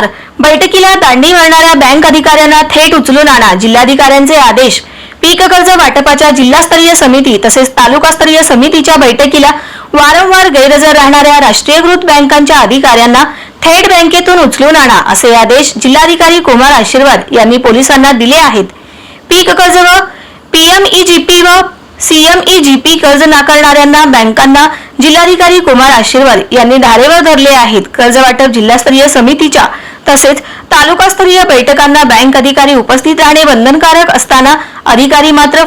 वारंवार बैठकीला दांडी मारणाऱ्या बँक अधिकाऱ्यांना थेट उचलून आणा जिल्हाधिकाऱ्यांचे आदेश. पीक कर्ज वाटपाच्या जिल्हास्तरीय समिती तसेच तालुकास्तरीय समितीच्या बैठकीला वारंवार गैरहजर राहणाऱ्या राष्ट्रीयकृत बँकांच्या अधिकाऱ्यांना थेट बँकेतून उचलून आणा असे आदेश जिल्हाधिकारी कुमार आशीर्वाद यांनी पोलिसांना दिले आहेत. पीक कर्ज व पीएमईजीपी व सीएमईजीपी कर्ज नाकारणाऱ्यांना बँकांना जिल्हाधिकारी कुमार आशीर्वाद यांनी धारेवर धरले आहेत. कर्ज वाटप जिल्हास्तरीय समितीच्या तसेच तालुकास्तरीय बैठकांना बँक अधिकारी उपस्थित राहणे बंधनकारक असताना अधिकारी मात्र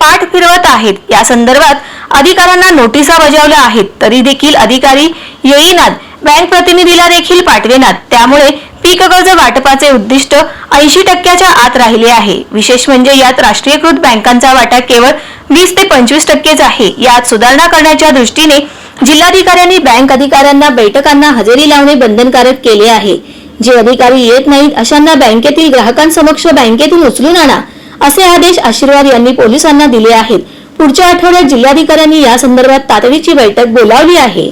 पाठ फिरवत आहेत. या संदर्भात अधिकाऱ्यांना नोटिसा बजावल्या आहेत. तरी देखील अधिकारी येईनात. बँक प्रतिनिधीला देखील पाठवेनात त्यामुळे पीक कर्ज वाटपाचे उद्दिष्ट ऐंशी टक्क्याच्या आत राहिले आहे. विशेष म्हणजे यात राष्ट्रीयकृत बँकांचा वाटा केवळ वीस ते पंचवीस टक्केच आहे. यात सुधारणा करण्याच्या दृष्टीने जिल्हाधिकाऱ्यांनी बँक अधिकाऱ्यांना बैठकांना हजेरी लावणे बंधनकारक केले आहे. जे अधिकारी येत नाहीत अशांना बँकेतील ग्राहकांसमक्ष बँकेतून उचलून आणा असे आदेश आशीर्वाद यांनी पोलिसांना दिले आहेत. पुढच्या आठवड्यात जिल्हाधिकाऱ्यांनी या संदर्भात तातडीची बैठक बोलावली आहे.